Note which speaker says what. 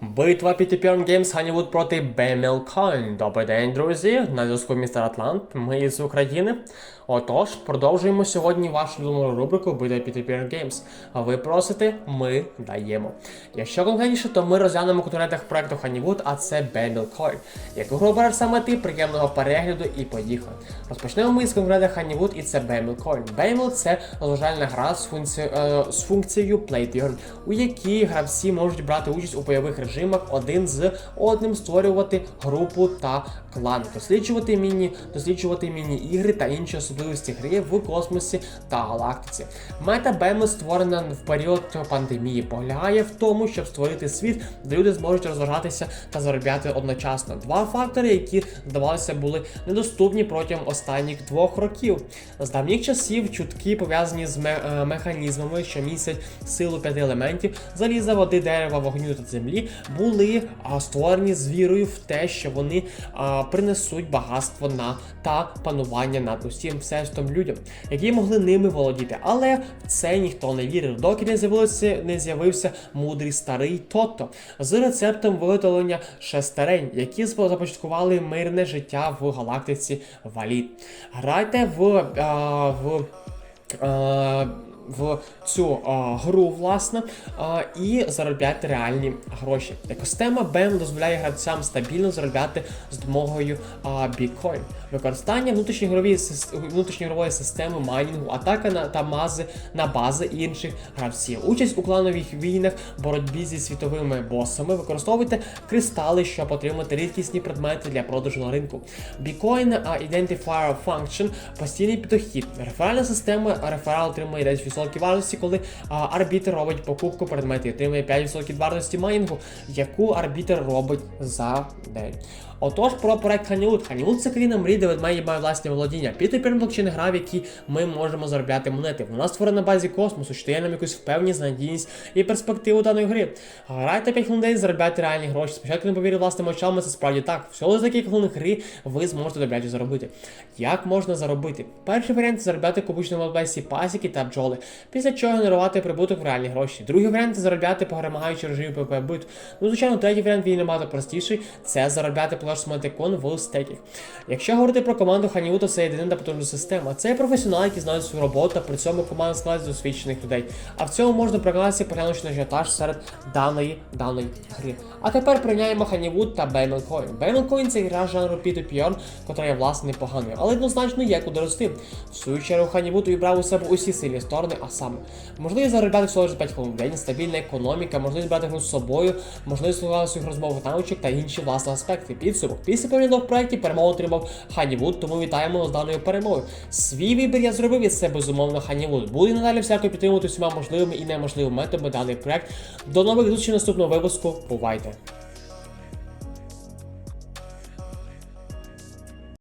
Speaker 1: Битва PTPN Games Honeywood проти Бемілкоін. Добрий день, друзі. На зв'язку містер Атлант. Ми з України. Отож, продовжуємо сьогодні вашу нову рубрику Битва PTPN Games. А ви просите, ми даємо. Якщо конкретніше, то ми розглянемо конкурентах проекту Honeywood, а це Бемілкоін. Яку гру обереш саме ти, приємного перегляду і поїхали. Розпочнемо ми з конкурента Honeywood і це Бемілкоін. Беміл це розважальна гра з, функці... е, з функцією Play to Earn, у якій гравці можуть брати участь у бойових режимах один з одним, створювати групу та клан, досліджувати міні, досліджувати міні-ігри та інші особливості гри в космосі та галактиці. Мета Беміл створена в період пандемії, полягає в тому, щоб створити світ, де люди зможуть розважатися та заробляти одночасно. Два фактори, які здавалося були недоступні протягом останніх двох років. З давніх часів чутки пов'язані з е, механізмами, що містять силу п'яти елементів заліза, води, дерева, вогню та землі, були а, створені з вірою в те, що вони а, принесуть багатство на та панування над усім всесвітом людям, які могли ними володіти. Але в це ніхто не вірив, доки не з'явилося не з'явився мудрий старий Тото з рецептом виготовлення шестерень, які започаткували мирне життя в галактиці Валіт. Грайте в, а, в е, в цю а, гру, власне, а, і заробляти реальні гроші. Екосистема BEM дозволяє гравцям стабільно заробляти з допомогою біткоін. Використання внутрішньої системи майнінгу, атака на та мази на бази інших гравців. Участь у кланових війнах, боротьбі зі світовими босами. Використовуйте кристали, щоб отримати рідкісні предмети для продажу на ринку. Bitcoin Identifier Function постійний підохід. Реферальна система реферал отримує 10% вартості, коли а, арбітр робить покупку предметів, отримує 5% вартості майнінгу, яку арбітр робить за день. Отож, про проект Honeywood. Honeywood – це країна мрій, де має власні володіння. Peer-to-peer блокчейн гра, в якій ми можемо заробляти монети. Вона створена на базі космосу, що дає нам якусь впевненість, надійність і перспективу даної гри. Грайте 5 хвилин, день, заробляйте реальні гроші. Спочатку не повірив власними очами, це справді так. Всього за кілька хвилин гри ви зможете добряче заробити. Як можна заробити? Перший варіант це заробляти купучні в пасіки та бджоли, після чого генерувати прибуток в реальні гроші. Другий варіант це заробляти, перемагаючи в режимі ПВП бит. Ну, звичайно, третій варіант він набагато простіший. Це заробляти плаш монетикон в стеках. Якщо говорити про команду Honeywood, то це єдина та потужна система. Це професіонали, які знають свою роботу, та при цьому команда складається з досвідчених людей. А в цьому можна переконатися, поглянувши на ажіотаж серед даної даної гри. А тепер порівняємо Honeywood та. Baymail Coin це гра жанру P2P, котра є власне непоганою, але однозначно є куди рости. В свою чергу Honeywood увібрав у себе усі сильні сторони, а саме можливість заробляти всього лише 5 хвилин в день, стабільна економіка, можливість брати гру з собою, можливість слугати своїх розмовних навичок та інші власні аспекти. Підсумок. Після перегляду в перемогу отримав Honeywood, тому вітаємо з даною перемогою. Свій вибір я зробив і це безумовно Honeywood. Буду надалі всяко підтримувати всіма можливими і неможливими методами даний проект. До нових зустрічей наступного випуску. Бувайте!